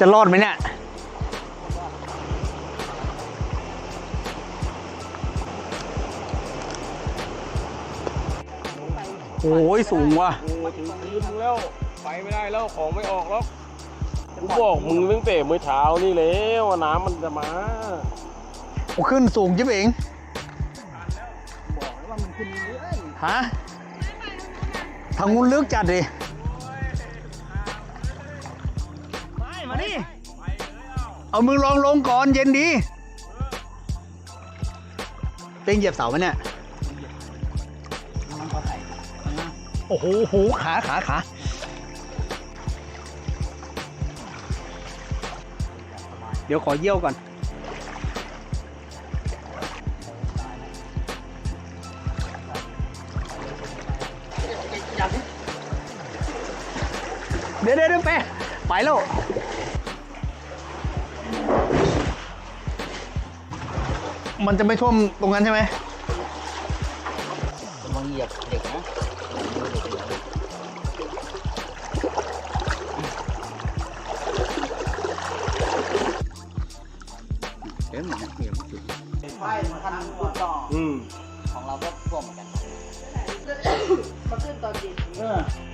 จะรอดไหมเนี่ย โอ้ยสูงว่ะโอ้ถึงคืนมึงแล้ว ไปไม่ได้แล้วของไม่ออกแล้วกูบอกมึงตั้งแต่เมื่อเช้านี่แล้วว่าน้ำมันจะมาโอ้ขึ้นสูงจิ๊บเองบอกแล้วว่ามันขึ้นเรื่อยฮะทางนู้นลึกจัดดิ ม่มาดิเอามือลองลงก่อนเย็นดีเป้งเหยียบเสาไหมเนี่ยมันก็ใส่นะโอ้โหโหขาขาขาเดี๋ยวขอเยี่ยวก่อนเดี๋ยวเดี๋ยวเดี๋ยวไปไปแล้ว มันจะไม่ท่วมตรงนั้นใช่ไหมระวังเหยียบเด็กนะเดี๋ยวมันเหนียวสุดไฟมันคันพูดต่ออืมของเราก็ท่วมเหมือนกันเขาขึ้นตอนเย็นเออต้องกลับมาจากโรงพยาบาลจะไม่ขึ้นเลย